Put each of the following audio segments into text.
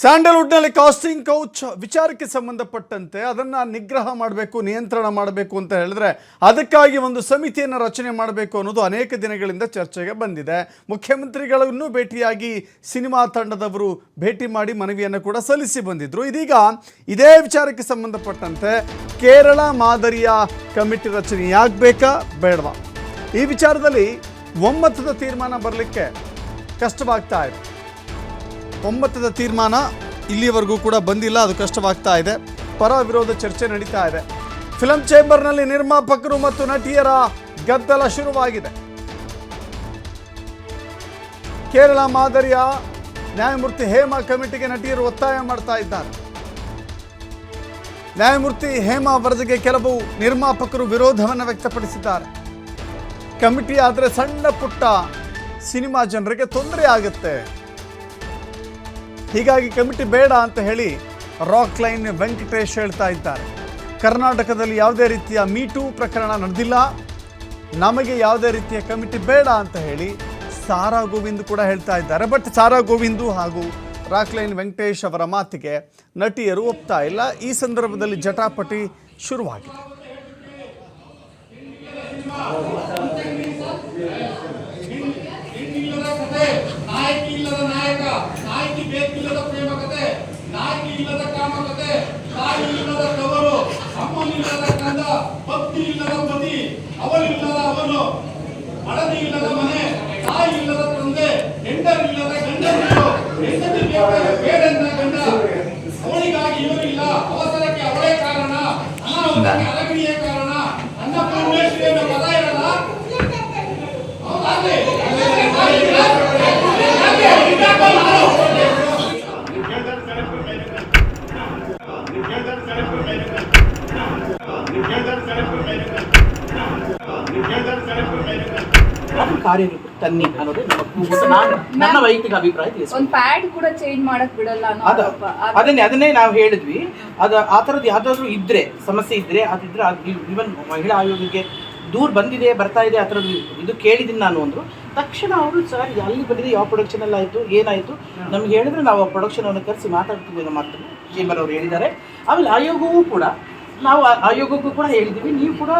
ಸ್ಯಾಂಡಲ್ವುಡ್ನಲ್ಲಿ casting couch ವಿಚಾರಕ್ಕೆ ಸಂಬಂಧಪಟ್ಟಂತೆ ಅದನ್ನು ನಿಗ್ರಹ ಮಾಡಬೇಕು, ನಿಯಂತ್ರಣ ಮಾಡಬೇಕು ಅಂತ ಹೇಳಿದ್ರೆ ಅದಕ್ಕಾಗಿ ಒಂದು ಸಮಿತಿಯನ್ನು ರಚನೆ ಮಾಡಬೇಕು ಅನ್ನೋದು ಅನೇಕ ದಿನಗಳಿಂದ ಚರ್ಚೆಗೆ ಬಂದಿದೆ. ಮುಖ್ಯಮಂತ್ರಿಗಳನ್ನು ಭೇಟಿಯಾಗಿ ಸಿನಿಮಾ ತಂಡದವರು ಭೇಟಿ ಮಾಡಿ ಮನವಿಯನ್ನು ಕೂಡ ಸಲ್ಲಿಸಿ ಬಂದಿದ್ರು. ಇದೀಗ ಇದೇ ವಿಚಾರಕ್ಕೆ ಸಂಬಂಧಪಟ್ಟಂತೆ ಕೇರಳ ಮಾದರಿಯ ಕಮಿಟಿ ರಚನೆಯಾಗಬೇಕಾ ಬೇಡವಾ? ಈ ವಿಚಾರದಲ್ಲಿ ಒಮ್ಮತದ ತೀರ್ಮಾನ ಬರಲಿಕ್ಕೆ ಕಷ್ಟವಾಗ್ತಾ ಇದೆ. ಒಮ್ಮತದ ತೀರ್ಮಾನ ಇಲ್ಲಿವರೆಗೂ ಕೂಡ ಬಂದಿಲ್ಲ, ಅದು ಕಷ್ಟವಾಗ್ತಾ ಇದೆ. ಪರ ವಿರೋಧ ಚರ್ಚೆ ನಡೀತಾ ಇದೆ. ಫಿಲಂ ಚೇಂಬರ್ನಲ್ಲಿ ನಿರ್ಮಾಪಕರು ಮತ್ತು ನಟಿಯರ ಗದ್ದಲ ಶುರುವಾಗಿದೆ. ಕೇರಳ ಮಾದರಿಯ ನ್ಯಾಯಮೂರ್ತಿ ಹೇಮಾ ಕಮಿಟಿಗೆ ನಟಿಯರು ಒತ್ತಾಯ ಮಾಡ್ತಾ ಇದ್ದಾರೆ. ನ್ಯಾಯಮೂರ್ತಿ ಹೇಮಾ ವರದಿಗೆ ಕೆಲವು ನಿರ್ಮಾಪಕರು ವಿರೋಧವನ್ನು ವ್ಯಕ್ತಪಡಿಸಿದ್ದಾರೆ. ಕಮಿಟಿ ಆದರೆ ಸಣ್ಣ ಪುಟ್ಟ ಸಿನಿಮಾ ಜನರಿಗೆ ತೊಂದರೆ ಆಗುತ್ತೆ. ಹೀಗಾಗಿ ಕಮಿಟಿ ಬೇಡ ಅಂತ ಹೇಳಿ ರಾಕ್ ಲೈನ್ ವೆಂಕಟೇಶ್ ಹೇಳ್ತಾ ಇದ್ದಾರೆ. ಕರ್ನಾಟಕದಲ್ಲಿ ಯಾವುದೇ ರೀತಿಯ ಮೀಟು ಪ್ರಕರಣ ನಡೆದಿಲ್ಲ. ನಮಗೆ ಯಾವುದೇ ರೀತಿಯ ಕಮಿಟಿ ಬೇಡ ಅಂತ ಹೇಳಿ ಸಾರಾ ಗೋವಿಂದ್ ಕೂಡ ಹೇಳ್ತಾ ಇದ್ದಾರೆ. ಬಟ್ ಸಾರಾ ಗೋವಿಂದು ಹಾಗೂ ರಾಕ್ ಲೈನ್ ವೆಂಕಟೇಶ್ ಅವರ ಮಾತಿಗೆ ನಟಿಯರು ಒಪ್ತಾ ಇಲ್ಲ. ಈ ಸಂದರ್ಭದಲ್ಲಿ ಜಟಾಪಟಿ ಶುರುವಾಗಿದೆ. ಕತೆ, ನಾಯಕಿ ಇಲ್ಲದ ನಾಯಕ, ನಾಯಕಿ ಬೇಕಿಲ್ಲದ ಪ್ರೇಮ ಕಥೆ ನಾಯಕಿ ಇಲ್ಲದ ಕಾಮ ಕಥೆ ತಾಯಿ ಇಲ್ಲದ ತವರು ಅಮ್ಮನಿಲ್ಲದ ಕಂದ ಭಕ್ತಿ ಇಲ್ಲದ ಪತಿ ಅವನಿಲ್ಲದ ಅವನು ಹಳದಿ ಇಲ್ಲದ ಮನೆ, ತಾಯಿ ಇಲ್ಲದ ತಂದೆ ಹೆಂಡರಿಲ್ಲದ ಗಂಡನಿರು ಹೆಂಡತಿ ಬೇಡಂತ ಗಂಡ, ಅವಳಿಗಾಗಿ ಇವರಿಲ್ಲ ಅವಸರಕ್ಕೆ ಅವಳೇ ಕಾರಣ, ಅನಾಹುತಕ್ಕೆ ಅಲಗಡಿಯೇ ಕಾರಣ, ಅನ್ನೋ ಪದ ಇರಲ್ಲ ಕಾರ್ಯರೂಪ ತನ್ನಿ ಅನ್ನೋದು ನನ್ನ ವೈಯಕ್ತಿಕ ಅಭಿಪ್ರಾಯ ಒಂದ್ ಪ್ಯಾಡ್ ಕೂಡ ಚೇಂಜ್ ಮಾಡಕ್ ಬಿಡಲ್ಲ ಅದನ್ನೇ ಅದನ್ನೇ ನಾವು ಹೇಳಿದ್ವಿ. ಅದ ಆ ಥರದ್ದು ಯಾವ್ದಾದ್ರು ಇದ್ರೆ ಸಮಸ್ಯೆ ಇದ್ರೆ ಅದಿದ್ರೆ ಇವನ್ ಮಹಿಳಾ ಆಯೋಗಕ್ಕೆ ದೂರ ಬಂದಿದೆ ಬರ್ತಾ ಇದೆ ಆ ಥರದ್ದು ಇದು ಕೇಳಿದ್ದೀನಿ ನಾನು ಅಂದರು. ತಕ್ಷಣ ಅವರು ಸರ್ ಅಲ್ಲಿ ಬಂದಿದೆ ಯಾವ ಪ್ರೊಡಕ್ಷನಲ್ಲಿ ಆಯಿತು ಏನಾಯಿತು? ನಮ್ಗೆ ಹೇಳಿದ್ರೆ ನಾವು ಆ ಪ್ರೊಡಕ್ಷನ್ ಅನ್ನು ಕರೆಸಿ ಮಾತಾಡ್ತೀವಿ ಅನ್ನೋ ಮಾತು ಚೇಂಬರ್ ಅವರು ಹೇಳಿದ್ದಾರೆ. ಆಮೇಲೆ ಆಯೋಗವೂ ಕೂಡ ನಾವು ಆಯೋಗಕ್ಕೂ ಕೂಡ ಹೇಳಿದ್ದೀವಿ. ನೀವು ಕೂಡ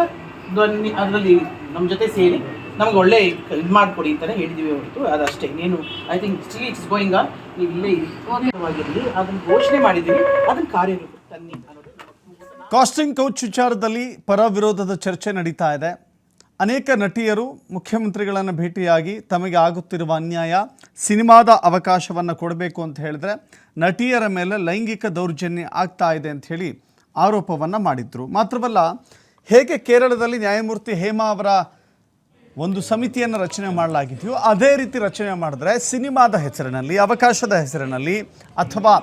ಅದರಲ್ಲಿ ನಮ್ಮ ಜೊತೆ ಸೇರಿ ನಮ್ಗೆ ಒಳ್ಳೆ ಇದು ಮಾಡಿಕೊಡಿ ಅಂತಲೇ ಹೇಳಿದ್ದೀವಿ ಹೊರತು. ಅದಷ್ಟೇ. ಇನ್ನೇನು I think still it's going on ನೀವು ಇಲ್ಲೇ ಆಗಿರಲಿ ಅದನ್ನು ಘೋಷಣೆ ಮಾಡಿದ್ದೀವಿ. ಅದನ್ನು ಕಾರ್ಯರೂಪ ತನ್ನಿ ನಮ್ಮ. ಕಾಸ್ಟಿಂಗ್ ಕೌಚ್ ವಿಚಾರದಲ್ಲಿ ಪರ ವಿರೋಧದ ಚರ್ಚೆ ನಡೀತಾ ಇದೆ. ಅನೇಕ ನಟಿಯರು, ಮುಖ್ಯಮಂತ್ರಿಗಳನ್ನು ಭೇಟಿಯಾಗಿ ತಮಗೆ ಆಗುತ್ತಿರುವ ಅನ್ಯಾಯ ಸಿನಿಮಾದ ಅವಕಾಶವನ್ನು ಕೊಡಬೇಕು ಅಂತ ಹೇಳಿದ್ರೆ ನಟಿಯರ ಮೇಲೆ ಲೈಂಗಿಕ ದೌರ್ಜನ್ಯ ಆಗ್ತಾ ಇದೆ ಅಂತ ಹೇಳಿ ಆರೋಪವನ್ನು ಮಾಡಿದ್ರು. ಮಾತ್ರವಲ್ಲ, ಹೇಗೆ ಕೇರಳದಲ್ಲಿ ನ್ಯಾಯಮೂರ್ತಿ ಹೇಮಾ ಅವರ ಒಂದು ಸಮಿತಿಯನ್ನು ರಚನೆ ಮಾಡಲಾಗಿದೆಯೋ, ಅದೇ ರೀತಿ ರಚನೆ ಮಾಡಿದ್ರೆ ಸಿನಿಮಾದ ಹೆಸರಿನಲ್ಲಿ, ಅವಕಾಶದ ಹೆಸರಿನಲ್ಲಿ ಅಥವಾ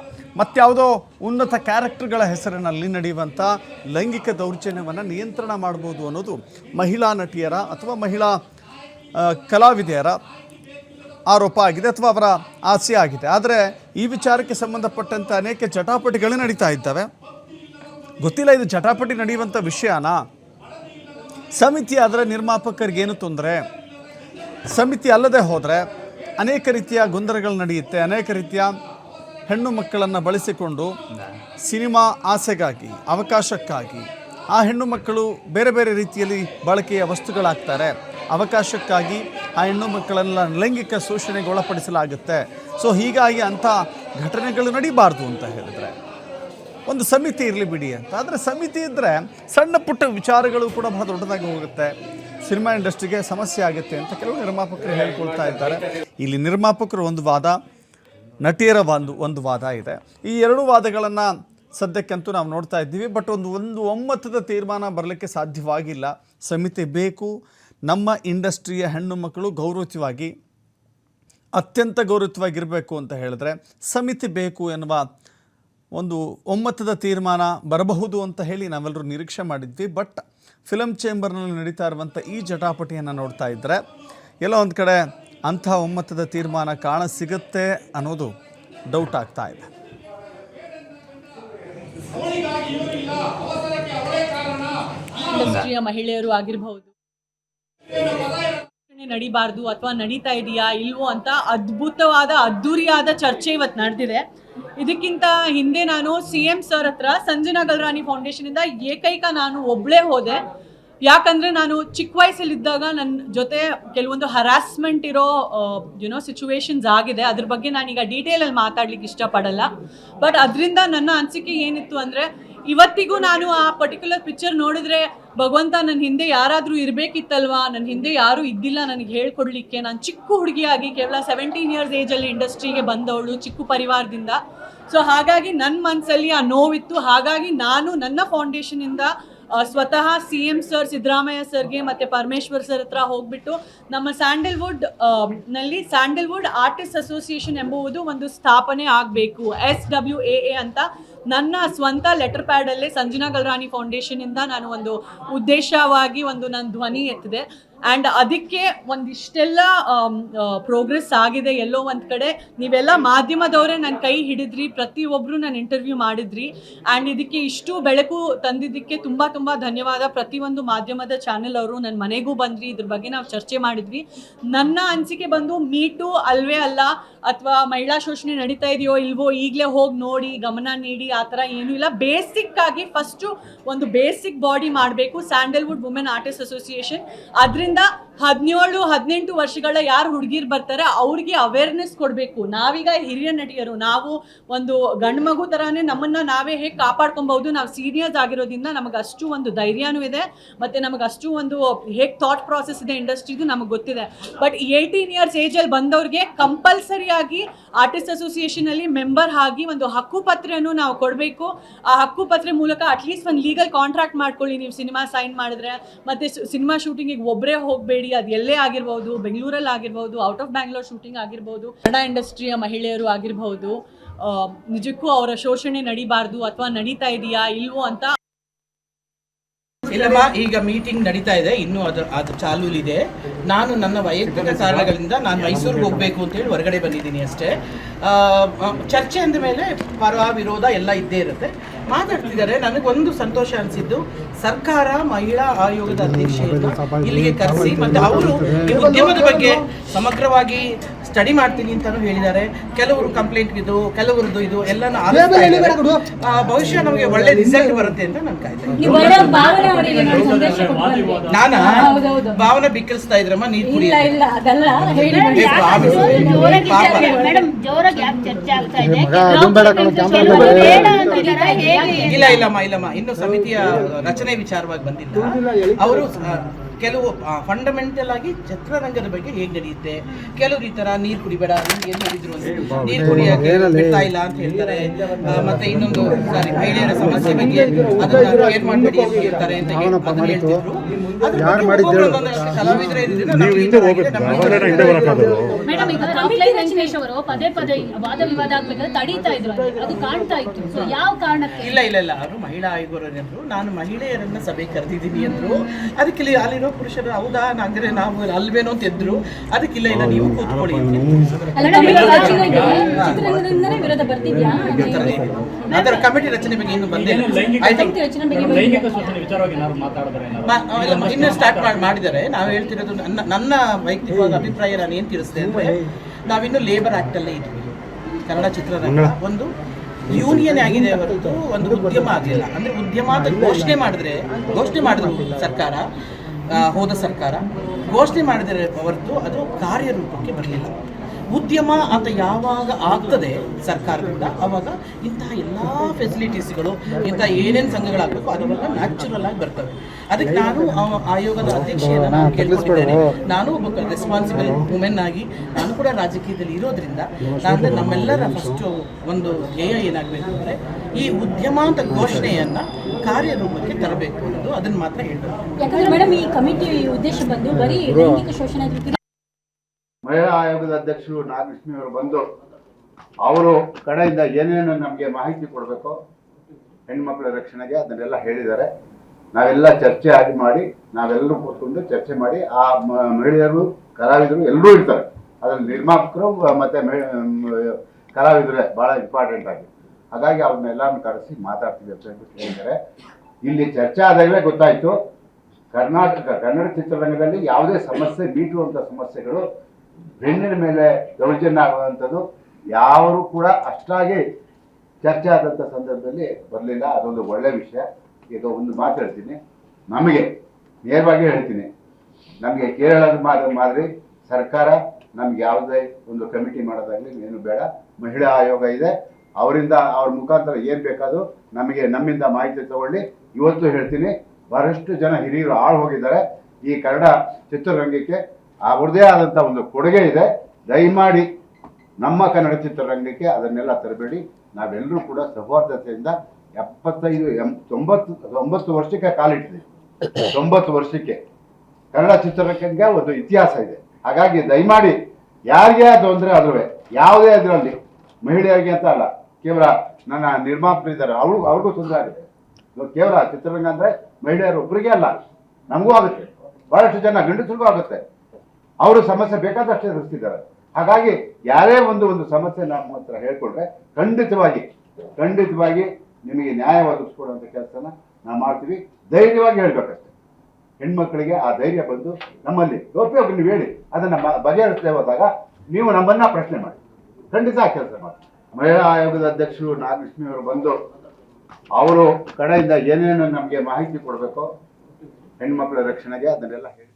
ಮತ್ಯಾವುದೋ ಉನ್ನತ ಕ್ಯಾರೆಕ್ಟರ್ಗಳ ಹೆಸರಿನಲ್ಲಿ ನಡೆಯುವಂಥ ಲೈಂಗಿಕ ದೌರ್ಜನ್ಯವನ್ನು ನಿಯಂತ್ರಣ ಮಾಡ್ಬೋದು ಅನ್ನೋದು ಮಹಿಳಾ ನಟಿಯರ ಅಥವಾ ಮಹಿಳಾ ಕಲಾವಿದೆಯರ ಆರೋಪ ಆಗಿದೆ ಅಥವಾ ಅವರ ಆಸೆ ಆಗಿದೆ. ಆದರೆ ಈ ವಿಚಾರಕ್ಕೆ ಸಂಬಂಧಪಟ್ಟಂಥ ಅನೇಕ ಚಟಾಪಟಿಗಳು ನಡೀತಾ ಇದ್ದಾವೆ. ಗೊತ್ತಿಲ್ಲ, ಇದು ಚಟಾಪಟಿ ನಡೆಯುವಂಥ ವಿಷಯನಾ? ಸಮಿತಿ ಆದರೆ ನಿರ್ಮಾಪಕರಿಗೇನು ತೊಂದರೆ? ಸಮಿತಿ ಅಲ್ಲದೆ ಹೋದರೆ ಅನೇಕ ರೀತಿಯ ಗೊಂದಲಗಳು ನಡೆಯುತ್ತೆ. ಅನೇಕ ರೀತಿಯ ಹೆಣ್ಣು ಮಕ್ಕಳನ್ನು ಬಳಸಿಕೊಂಡು ಸಿನಿಮಾ ಆಸೆಗಾಗಿ, ಅವಕಾಶಕ್ಕಾಗಿ ಆ ಹೆಣ್ಣು ಮಕ್ಕಳು ಬೇರೆ ಬೇರೆ ರೀತಿಯಲ್ಲಿ ಬಳಕೆಯ ವಸ್ತುಗಳಾಗ್ತಾರೆ. ಅವಕಾಶಕ್ಕಾಗಿ ಆ ಹೆಣ್ಣು ಮಕ್ಕಳನ್ನ ಲೈಂಗಿಕ ಶೋಷಣೆಗೆ ಒಳಪಡಿಸಲಾಗುತ್ತೆ. ಸೊ ಹೀಗಾಗಿ ಅಂಥ ಘಟನೆಗಳು ನಡೀಬಾರ್ದು ಅಂತ ಹೇಳಿದ್ರೆ. ಒಂದು ಸಮಿತಿ ಇರಲಿ ಬಿಡಿ ಅಂತ. ಆದರೆ ಸಮಿತಿ ಇದ್ದರೆ ಸಣ್ಣ ಪುಟ್ಟ ವಿಚಾರಗಳು ಕೂಡ ಬಹಳ ದೊಡ್ಡದಾಗಿ ಹೋಗುತ್ತೆ. ಸಿನಿಮಾ ಇಂಡಸ್ಟ್ರಿಗೆ ಸಮಸ್ಯೆ ಆಗುತ್ತೆ ಅಂತ ಕೆಲವು ನಿರ್ಮಾಪಕರು ಹೇಳ್ಕೊಳ್ತಾ ಇದ್ದಾರೆ. ಇಲ್ಲಿ ನಿರ್ಮಾಪಕರು ಒಂದು ವಾದ, ನಟಿಯರ ಒಂದು ಒಂದು ವಾದ ಇದೆ. ಈ ಎರಡು ವಾದಗಳನ್ನು ಸದ್ಯಕ್ಕಂತೂ ನಾವು ನೋಡ್ತಾ ಇದ್ದೀವಿ. ಬಟ್ ಒಂದು ಒಂದು ಒಮ್ಮತದ ತೀರ್ಮಾನ ಬರಲಿಕ್ಕೆ ಸಾಧ್ಯವಾಗಿಲ್ಲ. ಸಮಿತಿ ಬೇಕು. ನಮ್ಮ ಇಂಡಸ್ಟ್ರಿಯ ಹೆಣ್ಣು ಮಕ್ಕಳು ಗೌರವಯುತವಾಗಿ, ಅತ್ಯಂತ ಗೌರವಯುತವಾಗಿರಬೇಕು ಅಂತ ಹೇಳಿದ್ರೆ ಸಮಿತಿ ಬೇಕು ಎನ್ನುವ ಒಂದು ಒಮ್ಮತದ ತೀರ್ಮಾನ ಬರಬಹುದು ಅಂತ ಹೇಳಿ ನಾವೆಲ್ಲರೂ ನಿರೀಕ್ಷೆ ಮಾಡಿದ್ವಿ. ಬಟ್ ಫಿಲಮ್ ಚೇಂಬರ್ನಲ್ಲಿ ನಡೀತಾ ಇರುವಂಥ ಈ ಜಟಾಪಟಿಯನ್ನು ನೋಡ್ತಾ ಇದ್ದರೆ ಎಲ್ಲ ಒಂದು ಕಡೆ ಅಂಥ ಒಮ್ಮತದ ತೀರ್ಮಾನ ಕಾಣ ಸಿಗುತ್ತೆ ಅನ್ನೋದು ಡೌಟ್ ಆಗ್ತಾ ಇದೆ. ಮಹಿಳೆಯರು ಆಗಿರಬಹುದು. ನಡಿಬಾರ್ದು ಅಥವಾ ನಡೀತಾ ಇದೆಯಾ ಇಲ್ವೋ ಅಂತ ಅದ್ಭುತವಾದ ಅದ್ದೂರಿಯಾದ ಚರ್ಚೆ ಇವತ್ತು ನಡೆದಿದೆ. ಇದಕ್ಕಿಂತ ಹಿಂದೆ ನಾನು ಸಿ ಎಂ ಸರ್ ಹತ್ರ ಸಂಜನಾ ಗಲ್ರಾನಿ ಫೌಂಡೇಶನಿಂದ ಏಕೈಕ ನಾನು ಒಬ್ಬಳೇ ಹೋದೆ. ಯಾಕಂದರೆ ನಾನು ಚಿಕ್ಕ ವಯಸ್ಸಲ್ಲಿದ್ದಾಗ ನನ್ನ ಜೊತೆ ಕೆಲವೊಂದು ಹರಾಸ್ಮೆಂಟ್ ಇರೋ ಯುನೋ ಸಿಚುವೇಶನ್ಸ್ ಆಗಿದೆ. ಅದ್ರ ಬಗ್ಗೆ ನಾನೀಗ ಡೀಟೇಲಲ್ಲಿ ಮಾತಾಡ್ಲಿಕ್ಕೆ ಇಷ್ಟಪಡಲ್ಲ. ಬಟ್ ಅದರಿಂದ ನನ್ನ ಅನಿಸಿಕೆ ಏನಿತ್ತು ಅಂದರೆ ಇವತ್ತಿಗೂ ನಾನು ಆ ಪರ್ಟಿಕ್ಯುಲರ್ ಪಿಕ್ಚರ್ ನೋಡಿದ್ರೆ, ಭಗವಂತ ನನ್ನ ಹಿಂದೆ ಯಾರಾದರೂ ಇರಬೇಕಿತ್ತಲ್ವಾ? ನನ್ನ ಹಿಂದೆ ಯಾರೂ ಇದ್ದಿಲ್ಲ ನನಗೆ ಹೇಳ್ಕೊಡ್ಲಿಕ್ಕೆ. ನಾನು ಚಿಕ್ಕ ಹುಡುಗಿಯಾಗಿ ಕೇವಲ ಸೆವೆಂಟೀನ್ ಇಯರ್ಸ್ ಏಜಲ್ಲಿ ಇಂಡಸ್ಟ್ರಿಗೆ ಬಂದವಳು ಚಿಕ್ಕ ಪರಿವಾರದಿಂದ. ಸೊ ಹಾಗಾಗಿ ನನ್ನ ಮನಸ್ಸಲ್ಲಿ ಆ ನೋವಿತ್ತು. ಹಾಗಾಗಿ ನಾನು ನನ್ನ ಫೌಂಡೇಶನಿಂದ ಸ್ವತಃ ಸಿ ಎಂ ಸರ್ ಸಿದ್ದರಾಮಯ್ಯ ಸರ್ಗೆ ಮತ್ತು ಪರಮೇಶ್ವರ್ ಸರ್ ಹತ್ರ ಹೋಗ್ಬಿಟ್ಟು ನಮ್ಮ ಸ್ಯಾಂಡಲ್ವುಡ್ನಲ್ಲಿ ಸ್ಯಾಂಡಲ್ವುಡ್ ಆರ್ಟಿಸ್ಟ್ ಅಸೋಸಿಯೇಷನ್ ಎಂಬುವುದು ಒಂದು ಸ್ಥಾಪನೆ ಆಗಬೇಕು. ಎಸ್ ಡಬ್ಲ್ಯೂ ಎ ಎ ಅಂತ ನನ್ನ ಸ್ವಂತ ಲೆಟರ್ ಪ್ಯಾಡಲ್ಲೇ ಸಂಜನಾ ಗಲ್ರಾನಿ ಫೌಂಡೇಶನಿಂದ ನಾನು ಒಂದು ಉದ್ದೇಶವಾಗಿ ಒಂದು ನನ್ನ ಧ್ವನಿ ಎತ್ತಿದೆ. ಆ್ಯಂಡ್ ಅದಕ್ಕೆ ಒಂದಿಷ್ಟೆಲ್ಲ ಪ್ರೋಗ್ರೆಸ್ ಆಗಿದೆ ಎಲ್ಲೋ ಒಂದು ಕಡೆ. ನೀವೆಲ್ಲ ಮಾಧ್ಯಮದವರೇ ನನ್ನ ಕೈ ಹಿಡಿದ್ರಿ ಪ್ರತಿಯೊಬ್ಬರು ನಾನು ಇಂಟರ್ವ್ಯೂ ಮಾಡಿದ್ರಿ. ಆ್ಯಂಡ್ ಇದಕ್ಕೆ ಇಷ್ಟು ಬೆಳಕು ತಂದಿದ್ದಕ್ಕೆ ತುಂಬ ತುಂಬ ಧನ್ಯವಾದ. ಪ್ರತಿಯೊಂದು ಮಾಧ್ಯಮದ ಚಾನೆಲ್ ಅವರು ನನ್ನ ಮನೆಗೂ ಬಂದ್ರಿ, ಇದ್ರ ಬಗ್ಗೆ ನಾವು ಚರ್ಚೆ ಮಾಡಿದ್ವಿ. ನನ್ನ ಅನಿಸಿಕೆ ಬಂದು ಮೀಟು ಅಲ್ವೇ ಅಲ್ಲ, ಅಥವಾ ಮಹಿಳಾ ಶೋಷಣೆ ನಡೀತಾ ಇದೆಯೋ ಇಲ್ವೋ ಈಗಲೇ ಹೋಗಿ ನೋಡಿ, ಗಮನ ನೀಡಿ, ಆ ಥರ ಏನೂ ಇಲ್ಲ. ಬೇಸಿಕ್ ಆಗಿ ಫಸ್ಟು ಒಂದು ಬೇಸಿಕ್ ಬಾಡಿ ಮಾಡಬೇಕು. ಸ್ಯಾಂಡಲ್ವುಡ್ ವುಮೆನ್ ಆರ್ಟಿಸ್ಟ್ ಅಸೋಸಿಯೇಷನ್ ಅದರಿಂದ んだ。ಹದಿನೇಳು, ಹದಿನೆಂಟು ವರ್ಷಗಳ ಯಾರು ಹುಡುಗಿರು ಬರ್ತಾರೆ, ಅವ್ರಿಗೆ ಅವೇರ್ನೆಸ್ ಕೊಡಬೇಕು. ನಾವೀಗ ಹಿರಿಯ ನಟಿಯರು, ನಾವು ಒಂದು ಗಂಡು ಮಗು ಥರನೇ ನಮ್ಮನ್ನು ನಾವೇ ಹೇಗೆ ಕಾಪಾಡ್ಕೊಬಹುದು, ನಾವು ಸೀನಿಯರ್ಸ್ ಆಗಿರೋದ್ರಿಂದ ನಮಗೆ ಅಷ್ಟು ಒಂದು ಧೈರ್ಯನೂ ಇದೆ, ಮತ್ತು ನಮಗೆ ಅಷ್ಟು ಒಂದು ಹೇಗೆ ಥಾಟ್ ಪ್ರಾಸೆಸ್ ಇದೆ ಇಂಡಸ್ಟ್ರಿದು ನಮಗೆ ಗೊತ್ತಿದೆ. ಬಟ್ ಏಯ್ಟೀನ್ ಇಯರ್ಸ್ ಏಜಲ್ಲಿ ಬಂದವ್ರಿಗೆ ಕಂಪಲ್ಸರಿಯಾಗಿ ಆರ್ಟಿಸ್ಟ್ ಅಸೋಸಿಯೇಷನಲ್ಲಿ ಮೆಂಬರ್ ಆಗಿ ಒಂದು ಹಕ್ಕುಪತ್ರೆಯನ್ನು ನಾವು ಕೊಡಬೇಕು. ಆ ಹಕ್ಕುಪತ್ರೆ ಮೂಲಕ ಅಟ್ಲೀಸ್ಟ್ ಒಂದು ಲೀಗಲ್ ಕಾಂಟ್ರಾಕ್ಟ್ ಮಾಡ್ಕೊಳ್ಳಿ, ನೀವು ಸಿನಿಮಾ ಸೈನ್ ಮಾಡಿದ್ರೆ, ಮತ್ತು ಸಿನಿಮಾ ಶೂಟಿಂಗಿಗೆ ಒಬ್ಬರೇ ಹೋಗಬೇಡಿ ಅದು ಎಲ್ಲೇ ಆಗಿರ್ಬೋದು, ಬೆಂಗಳೂರಲ್ಲಿ ಆಗಿರ್ಬೋದು, ಔಟ್ ಆಫ್ ಬ್ಯಾಂಗ್ಳೂರ್ ಶೂಟಿಂಗ್ ಆಗಿರ್ಬೋದು, ಕನ್ನಡ ಇಂಡಸ್ಟ್ರಿಯ ಮಹಿಳೆಯರು ಆಗಿರ್ಬೋದು ನಿಜಕ್ಕೂ ಅವರ ಶೋಷಣೆ ನಡಿಬಾರ್ದು ಅಥವಾ ನಡೀತಾ ಇದೆಯಾ, ಇಲ್ವೋ ಅಂತ ಇಲ್ಲಮ್ಮ, ಈಗ ಮೀಟಿಂಗ್ ನಡೀತಾ ಇದೆ, ಇನ್ನೂ ಅದು ಅದು ಚಾಲೂಲಿದೆ. ನಾನು ನನ್ನ ವೈಯಕ್ತಿಕ ಕಾರಣಗಳಿಂದ ನಾನು ಮೈಸೂರಿಗೆ ಹೋಗಬೇಕು ಅಂತೇಳಿ ಹೊರಗಡೆ ಬಂದಿದ್ದೀನಿ ಅಷ್ಟೇ. ಚರ್ಚೆ ಅಂದ ಮೇಲೆ ಪರ ವಿರೋಧ ಎಲ್ಲ ಇದ್ದೇ ಇರುತ್ತೆ. ಮಾತಾಡ್ತಿದ್ದಾರೆ. ನನಗೊಂದು ಸಂತೋಷ ಅನಿಸಿದ್ದು ಸರ್ಕಾರ ಮಹಿಳಾ ಆಯೋಗದ ಅಧ್ಯಕ್ಷೆಯನ್ನು ಇಲ್ಲಿಗೆ ಕರೆಸಿ ಮತ್ತೆ ಅವರು ಈ ಉದ್ಯಮದ ಬಗ್ಗೆ ಸಮಗ್ರವಾಗಿ ಸ್ಟಡಿ ಮಾಡ್ತೀನಿ ಅಂತಾನು ಹೇಳಿದ್ದಾರೆ. ಕೆಲವರು ಕಂಪ್ಲೇಂಟ್ ಇದು ಕೆಲವರದ್ದು ಇದು ಎಲ್ಲಾನು ಬಹುಶಃ ನಮಗೆ ಒಳ್ಳೆ ರಿಸಲ್ಟ್ ಬರುತ್ತೆ ಅಂತ ನನ್ ಕಾಯ್ತಾ ನಾನ ಭಾವನೆ ಬಿಕ್ಕಿಸ್ತಾ ಇದ್ರಮ್ಮ ನೀರ್ ಕುಡಿ ಇಲ್ಲ ಇಲ್ಲ ಅದಲ್ಲ ಹೇಳಿ ಜೋರಾಗಿ ಚರ್ಚೆ ಆಗ್ತಾ ಇದೆ? ಇಲ್ಲ ಇಲ್ಲಮ್ಮ ಇಲ್ಲಮ್ಮ ಇನ್ನು ಸಮಿತಿಯ ರಚನೆ ವಿಚಾರವಾಗಿ ಬಂದಿಲ್ಲ. ಅವರು ಕೆಲವು ಫಂಡಮೆಂಟಲ್ ಆಗಿ ಚಿತ್ರರಂಗದ ಬಗ್ಗೆ ಹೇಗ್ ನಡೆಯುತ್ತೆ? ಕೆಲವರು ಈ ತರ ನೀರ್ ಕುಡಿಬೇಡ ನಿಮ್ಗೆ ಏನ್ ಹೇಳಿದ್ರು ಅಂದ್ರೆ ನೀರ್ ಕುಡಿಯಕ್ಕೆ ಬಿಡ್ತಾ ಇಲ್ಲ ಅಂತ ಹೇಳ್ತಾರೆ. ಮತ್ತೆ ಇನ್ನೊಂದು ಸಾರಿ ಮಹಿಳೆಯರ ಸಮಸ್ಯೆ ಬಗ್ಗೆ ಅದನ್ನ ಕೇರ್ ಮಾಡ್ಬೇಡಿ ಅಂತ ಹೇಳ್ತಾರೆ ಅಂತ ಅದನ್ನ ಹೇಳ್ತಿದ್ರು. ಮೇಡಮ್ ಈಗ ಕಮಲೈ ವೆಂಕಟೇಶ್ ಅವರು ಪದೇ ಪದೇ ವಾದ ವಿವಾದ ಆಗ್ಬೇಕಾದ್ರೆ ತಡೀತಾ ಇದ್ರು ಅದು ಕಾಣ್ತಾ ಇತ್ತು. ಸೊ ಯಾವ ಕಾರಣಕ್ಕೆ? ಇಲ್ಲ ಇಲ್ಲ ಇಲ್ಲ. ಅವರು ಮಹಿಳಾ ಆಯೋಗರು ನಾನು ಮಹಿಳೆಯರನ್ನ ಸಭೆ ಕರೆದಿದ್ದೀನಿ ಅಂದ್ರು. ಅದಕ್ಕೆ ಇಲ್ಲಿ ಅಲ್ಲಿರೋ ಪುರುಷರು ಹೌದಾ? ಅಂದ್ರೆ ನಾವು ಅಲ್ವೇನೋ ಅಂತ ಎದ್ರು. ಅದಕ್ಕಿಲ್ಲ ಇಲ್ಲ ನೀವು ಕೂತ್ಕೊಳ್ಳಿ. ಅಂತ ವಿರೋಧ ಬರ್ತಿದ್ಯಾ? ಅದರ ಕಮಿಟಿ ರಚನೆ ಬಗ್ಗೆ ಇನ್ನು ಬಂದಿಲ್ಲ. ಐ ಥಿಂಕ್ ಕಮಿಟಿ ರಚನೆ ಬಗ್ಗೆ ವಿಚಾರವಾಗಿ ಏನಾದ್ರು ಮಾತಾಡಿದ್ರೆ ಏನಾದ್ರು? ಇನ್ನು ಸ್ಟಾರ್ಟ್ ಮಾಡಿ ಮಾಡಿದ್ದಾರೆ. ನಾವು ಹೇಳ್ತಿರೋದು ನನ್ನ ನನ್ನ ವೈಯಕ್ತಿಕವಾದ ಅಭಿಪ್ರಾಯ ನಾನು ಏನು ತಿಳಿಸಿದೆ ಅಂದ್ರೆ ನಾವಿನ್ನು ಲೇಬರ್ ಆಕ್ಟ್ ಅಲ್ಲೇ ಇದ್ವಿ. ಕನ್ನಡ ಚಿತ್ರರಂಗ. ಒಂದು ಯೂನಿಯನ್ ಆಗಿದೆ ಹೊರತು ಒಂದು ಉದ್ಯಮ ಆಗಲಿಲ್ಲ ಅಂದ್ರೆ ಉದ್ಯಮ ಅಂತ ಘೋಷಣೆ ಮಾಡಿದ್ರೆ ಘೋಷಣೆ ಮಾಡಿದ್ರು ಸರ್ಕಾರ. ಹೋದ ಸರ್ಕಾರ ಘೋಷಣೆ ಮಾಡಿದರೆ ಹೊರತು ಅದು ಕಾರ್ಯರೂಪಕ್ಕೆ ಬರಲಿಲ್ಲ. ಉದ್ಯಮ ಅಂತ ಯಾವಾಗ ಆಗ್ತದೆ ಸರ್ಕಾರದಿಂದ, ಅವಾಗ ಇಂತಹ ಎಲ್ಲ ಫೆಸಿಲಿಟೀಸ್ಗಳು ಇಂತಹ ಏನೇನು ಸಂಘಗಳಾಗಬೇಕು, ಅದೆಲ್ಲ ನ್ಯಾಚುರಲ್ ಆಗಿ ಬರ್ತವೆ. ಅದಕ್ಕೆ ನಾನು ಆಯೋಗದ ಅಧ್ಯಕ್ಷೆಯನ್ನು ನಾನು ಕೇಳ್ಕೊಂಡಿದ್ದೇನೆ. ನಾನು ಒಬ್ಬ ರೆಸ್ಪಾನ್ಸಿಬಲ್ ವುಮೆನ್ ಆಗಿ ನಾನು ಕೂಡ ರಾಜಕೀಯದಲ್ಲಿ ಇರೋದ್ರಿಂದ ನಾನು ನಮ್ಮೆಲ್ಲರ ಫಸ್ಟು ಒಂದು ಧ್ಯೇಯ ಏನಾಗಬೇಕು ಅಂದರೆ ಈ ಉದ್ಯಮ ಅಂತ ಘೋಷಣೆಯನ್ನ ಕಾರ್ಯರೂಪಕ್ಕೆ ತರಬೇಕು ಅನ್ನೋದು ಅದನ್ನ ಮಾತ್ರ ಹೇಳಿದ್ರು ಯಾಕಂದ್ರೆ ಮೇಡಮ್ ಈ ಕಮಿಟಿ ಉದ್ದೇಶ ಬಂದು ಬರೀ ಲೈಂಗಿಕ ಶೋಷಣೆ ಮಹಿಳಾ ಆಯೋಗದ ಅಧ್ಯಕ್ಷರು ನಾಗಲಕ್ಷ್ಮಿ ಅವರು ಬಂದು ಅವರು ಕಡೆಯಿಂದ ಏನೇನು ನಮಗೆ ಮಾಹಿತಿ ಕೊಡಬೇಕು ಹೆಣ್ಮಕ್ಳ ರಕ್ಷಣೆಗೆ ಅದನ್ನೆಲ್ಲ ಹೇಳಿದ್ದಾರೆ. ನಾವೆಲ್ಲ ಚರ್ಚೆ ಆಗಿ ಮಾಡಿ ನಾವೆಲ್ಲರೂ ಕೂತ್ಕೊಂಡು ಚರ್ಚೆ ಮಾಡಿ ಆ ಮಹಿಳೆಯರು ಕಲಾವಿದರು ಎಲ್ಲರೂ ಇರ್ತಾರೆ. ಅದರಲ್ಲಿ ನಿರ್ಮಾಪಕರು ಮತ್ತೆ ಕಲಾವಿದರೆ ಬಹಳ ಕಲಾವಿದರೇ ಭಾಳ ಇಂಪಾರ್ಟೆಂಟ್ ಆಗಿ. ಹಾಗಾಗಿ ಅವ್ರನ್ನೆಲ್ಲರನ್ನು ಕರೆಸಿ ಮಾತಾಡ್ತೀವಿ ಅಂತ ಹೇಳ್ಬಿಟ್ಟು ಹೇಳಿದ್ದಾರೆ. ಇಲ್ಲಿ ಚರ್ಚೆ ಆದಾಗಲೇ ಗೊತ್ತಾಯಿತು, ಕರ್ನಾಟಕ, ಕನ್ನಡ ಚಿತ್ರರಂಗದಲ್ಲಿ ಯಾವುದೇ ಸಮಸ್ಯೆ, ಮೀಟುವಂಥ ಸಮಸ್ಯೆಗಳು ಬೆನ್ನಿನ ಮೇಲೆ ದೌರ್ಜನ್ಯ ಆಗುವಂಥದ್ದು ಯಾರು ಕೂಡ ಅಷ್ಟಾಗಿ ಚರ್ಚೆ ಆದಂಥ ಸಂದರ್ಭದಲ್ಲಿ ಬರಲಿಲ್ಲ. ಅದೊಂದು ಒಳ್ಳೆ ವಿಷಯ. ಈಗ ಒಂದು ಮಾತು ಹೇಳ್ತೀನಿ. ನಮಗೆ ನೇರವಾಗಿ ಹೇಳ್ತೀನಿ. ನಮಗೆ ಕೇರಳದ ಮಾದರಿ ಮಾದರಿ ಸರ್ಕಾರ ನಮ್ಗೆ ಯಾವುದೇ ಒಂದು ಕಮಿಟಿ ಮಾಡೋದಾಗಲಿ ಏನು ಬೇಡ. ಮಹಿಳಾ ಆಯೋಗ ಇದೆ. ಅವರಿಂದ ಅವ್ರ ಮುಖಾಂತರ ಏನು ಬೇಕಾದರೂ ನಮಗೆ ನಮ್ಮಿಂದ ಮಾಹಿತಿ ತಗೊಳ್ಳಿ. ಇವತ್ತು ಹೇಳ್ತೀನಿ, ಬಹಳಷ್ಟು ಜನ ಹಿರಿಯರು ಆಳು ಹೋಗಿದ್ದಾರೆ. ಈ ಕನ್ನಡ ಚಿತ್ರರಂಗಕ್ಕೆ ಅವ್ರದ್ದೇ ಆದಂಥ ಒಂದು ಕೊಡುಗೆ ಇದೆ. ದಯಮಾಡಿ ನಮ್ಮ ಕನ್ನಡ ಚಿತ್ರರಂಗಕ್ಕೆ ಅದನ್ನೆಲ್ಲ ತರಬೇಡಿ. ನಾವೆಲ್ಲರೂ ಕೂಡ ಸೌಹಾರ್ದತೆಯಿಂದ ಎಪ್ಪತ್ತೈದು, ಎಂ, ತೊಂಬತ್ತು ತೊಂಬತ್ತು ವರ್ಷಕ್ಕೆ ಕಾಲಿಟ್ಟಿದೆ ತೊಂಬತ್ತು ವರ್ಷಕ್ಕೆ. ಕನ್ನಡ ಚಿತ್ರರಂಗಕ್ಕೆ ಒಂದು ಇತಿಹಾಸ ಇದೆ. ಹಾಗಾಗಿ ದಯಮಾಡಿ ಯಾರಿಗೆ ತೊಂದರೆ ಆದ್ರೂ ಯಾವುದೇ ಅದರಲ್ಲಿ ಮಹಿಳೆಯರಿಗೆ ಅಂತ ಅಲ್ಲ. ಕೇವಲ ನನ್ನ ನಿರ್ಮಾಪಕರಿದ್ದಾರೆ ಅವ್ರು, ಅವ್ರಿಗೂ ತೊಂದರೆ ಆಗುತ್ತೆ ಕೇವಲ ಚಿತ್ರರಂಗ ಅಂದ್ರೆ ಮಹಿಳೆಯರು ಒಬ್ಬರಿಗೆ ಅಲ್ಲ, ನಮಗೂ ಆಗುತ್ತೆ. ಬಹಳಷ್ಟು ಜನ ಗಂಡಸರಿಗೂ ಆಗುತ್ತೆ. ಅವರು ಸಮಸ್ಯೆ ಬೇಕಾದಷ್ಟೇ ಎದುರಿಸ್ತಿದ್ದಾರೆ. ಹಾಗಾಗಿ ಯಾರೇ ಒಂದು ಒಂದು ಸಮಸ್ಯೆ ನಮ್ಮ ಹತ್ರ ಹೇಳ್ಕೊಂಡ್ರೆ ಖಂಡಿತವಾಗಿ ಖಂಡಿತವಾಗಿ ನಿಮಗೆ ನ್ಯಾಯ ಒದಗಿಸ್ಕೊಡುವಂಥ ಕೆಲಸನ ನಾವು ಮಾಡ್ತೀವಿ. ಧೈರ್ಯವಾಗಿ ಹೇಳ್ಬೇಕಷ್ಟೆ. ಹೆಣ್ಮಕ್ಳಿಗೆ ಆ ಧೈರ್ಯ ಬಂದು ನಮ್ಮಲ್ಲಿ ಗೌಪ್ಯವಾಗಿ ನೀವು ಹೇಳಿ, ಅದನ್ನ ಬಗೆಹರಿಸದೆ ಹೋದಾಗ ನೀವು ನಮ್ಮನ್ನ ಪ್ರಶ್ನೆ ಮಾಡಿ. ಖಂಡಿತ ಕೆಲಸ ಮಾಡಿ. ಮಹಿಳಾ ಆಯೋಗದ ಅಧ್ಯಕ್ಷರು ನಾಗಲಕ್ಷ್ಮಿ ಅವರು ಬಂದು ಅವರು ಕಡೆಯಿಂದ ಏನೇನು ನಮಗೆ ಮಾಹಿತಿ ಕೊಡಬೇಕು ಹೆಣ್ಮಕ್ಳ ರಕ್ಷಣೆಗೆ ಅದನ್ನೆಲ್ಲ ಹೇಳಿ.